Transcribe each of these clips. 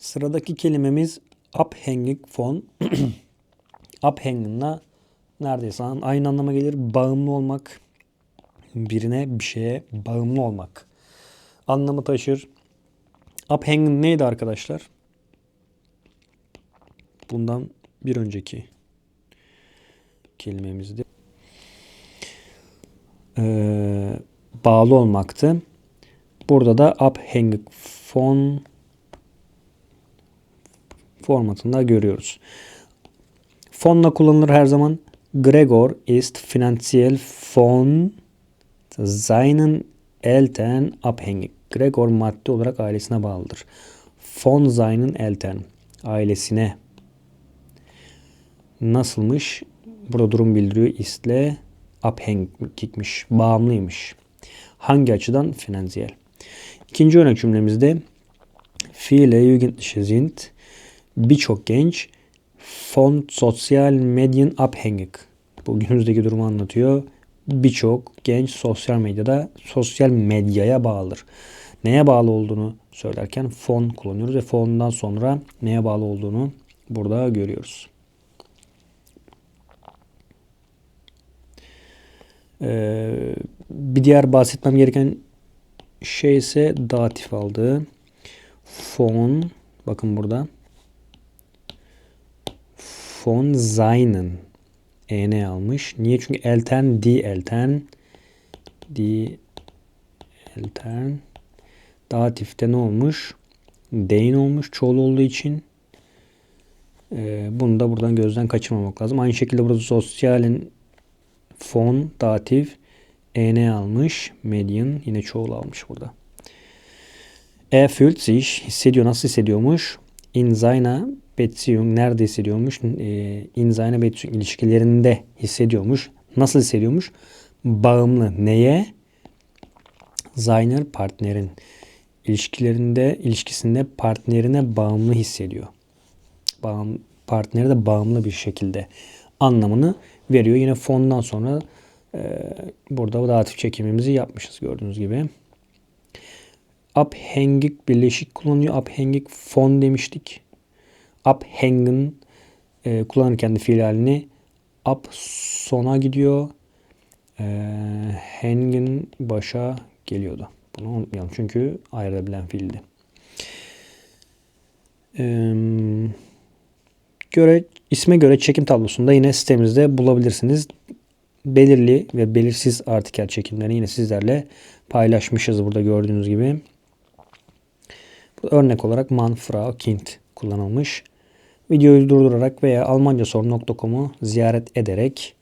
Sıradaki kelimemiz abhängig von. Abhängig'la neredeyse aynı anlama gelir. Bağımlı olmak. Birine bir şeye bağımlı olmak. Anlamı taşır. Abhängig neydi arkadaşlar? Bundan bir önceki kelimemizdi. Ee, bağlı olmaktı. Burada da abhängig von formatında görüyoruz. Fonla kullanılır her zaman. Gregor ist finanziell von seinen Eltern abhängig. Gregor maddi olarak ailesine bağlıdır. Von seinen Eltern ailesine nasılmış? Burada durum bildiriyor. Istle abhängigmiş. Bağımlıymış. Hangi açıdan? Finanziell. İkinci örnek cümlemizde Viele Jugendliche sind birçok genç von sosyal medyen abhängig. Bu günümüzdeki durumu anlatıyor. Birçok genç sosyal medyada sosyal medyaya bağlıdır. Neye bağlı olduğunu söylerken fon kullanıyoruz ve fondan sonra neye bağlı olduğunu burada görüyoruz. Ee, bir diğer bahsetmem gereken şey ise datif aldığı fon bakın burada von seinen en almış. Niye? Çünkü elten die elten die elten datifte ne olmuş? Dein olmuş çoğul olduğu için. Ee, bunu da buradan gözden kaçırmamak lazım. Aynı şekilde burada sosyalin fon datif en almış. Median yine çoğul almış burada. Er fühlt sich hissediyor. Nasıl hissediyormuş? In seiner Beziehung nerede hissediyormuş? E, in Beziehung ilişkilerinde hissediyormuş. Nasıl hissediyormuş? Bağımlı. Neye? Seiner partnerin. ilişkilerinde, ilişkisinde partnerine bağımlı hissediyor. Bağım, partneri de bağımlı bir şekilde anlamını veriyor. Yine fondan sonra e, burada datif çekimimizi yapmışız gördüğünüz gibi. Abhängig birleşik kullanıyor. Abhängig fon demiştik. Abhängen e, kullanırken de fiil halini ab sona gidiyor. E, hängen başa geliyordu. Bunu unutmayalım çünkü ayrılabilen fiildi. E, göre isme göre çekim tablosunda yine sitemizde bulabilirsiniz. Belirli ve belirsiz artikel çekimlerini yine sizlerle paylaşmışız burada gördüğünüz gibi. Örnek olarak man, frau, kind kullanılmış. Videoyu durdurarak veya almancasoru.com'u ziyaret ederek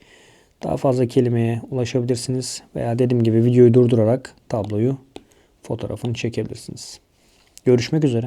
daha fazla kelimeye ulaşabilirsiniz. Veya dediğim gibi videoyu durdurarak tabloyu fotoğrafını çekebilirsiniz. Görüşmek üzere.